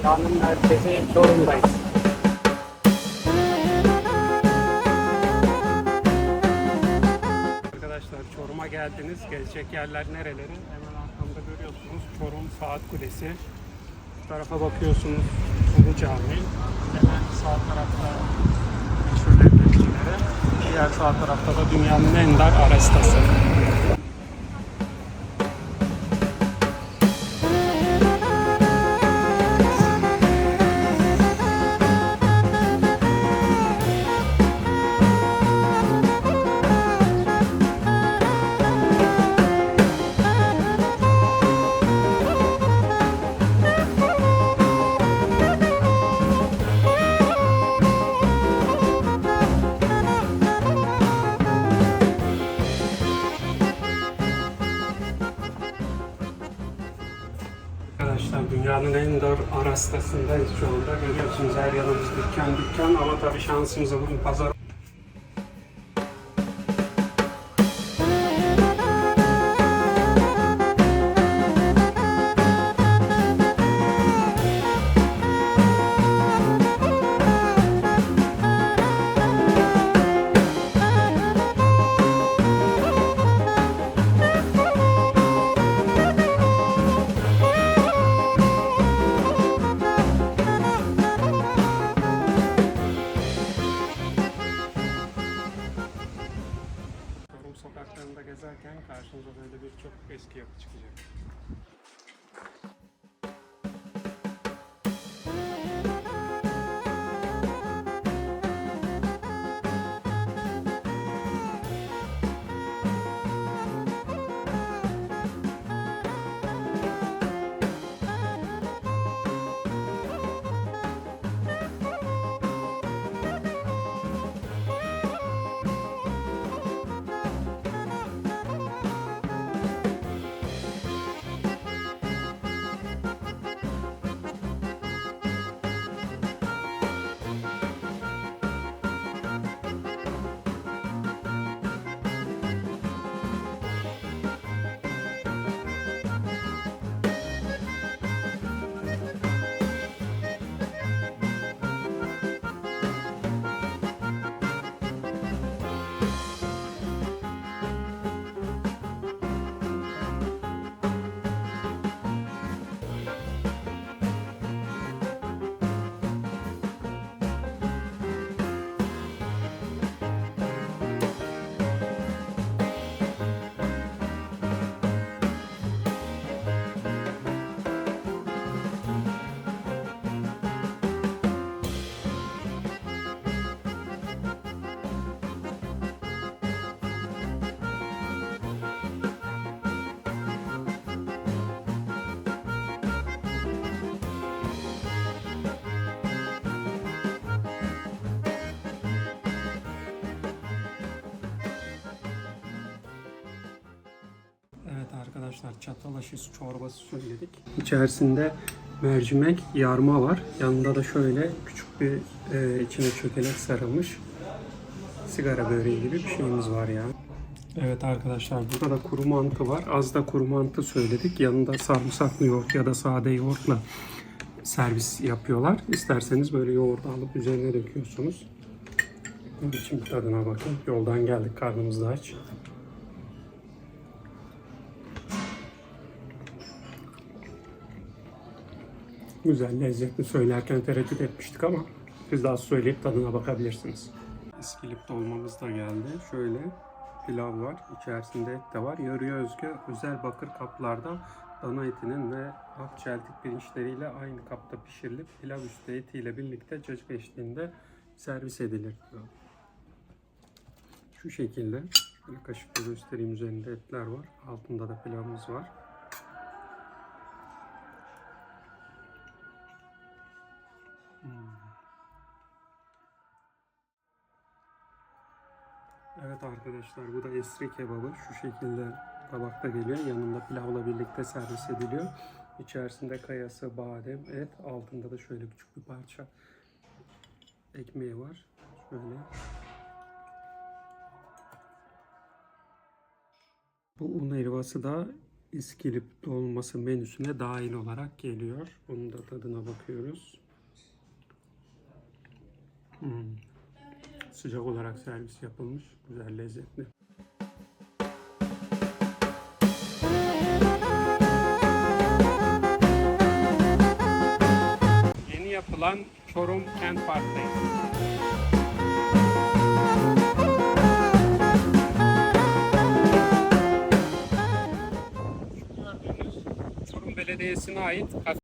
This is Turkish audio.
Dünyanın merkezi Çorum'dayız. Arkadaşlar Çorum'a geldiniz. Gelecek yerler nereleri? Hemen arkamda görüyorsunuz Çorum Saat Kulesi. Bu tarafa bakıyorsunuz Ulu Cami. Hemen sağ tarafta meşhur leblebicilere. Diğer sağ tarafta da dünyanın en dar arastası. Dünyanın en dar arastasındayız şu anda. Görüyorsunuz her yanımız dükkan dükkan ama tabii şansımıza bugün pazar Arkadaşlar çatalaşı çorbası söyledik. İçerisinde mercimek, yarma var. Yanında da şöyle küçük bir e, içine çökelek sarılmış sigara böreği gibi bir şeyimiz var ya. Evet arkadaşlar burada da kuru mantı var. Az da kuru mantı söyledik. Yanında sarımsaklı yoğurt ya da sade yoğurtla servis yapıyorlar. İsterseniz böyle yoğurdu alıp üzerine döküyorsunuz. Bir tadına bakın. Yoldan geldik karnımız da aç. Güzel, lezzetli söylerken tereddüt etmiştik ama siz daha söyleyip tadına bakabilirsiniz. İskilip dolmamız da geldi. Şöyle pilav var. İçerisinde et de var. Yarıya özgü özel bakır kaplarda dana etinin ve ak çeltik pirinçleriyle aynı kapta pişirilip pilav üstü etiyle birlikte cacık eşliğinde servis edilir. Şu şekilde. Bir kaşıkla göstereyim üzerinde etler var. Altında da pilavımız var. Evet arkadaşlar bu da esri kebabı. Şu şekilde tabakta geliyor. Yanında pilavla birlikte servis ediliyor. İçerisinde kayası, badem, et. Altında da şöyle küçük bir parça ekmeği var. Şöyle. Bu un helvası da İskilip dolması menüsüne dahil olarak geliyor. Bunun da tadına bakıyoruz. Hmm. Sıcak olarak servis yapılmış. Güzel, lezzetli. Yeni yapılan Çorum Kent Park'tayız. Belediyesi'ne ait kafe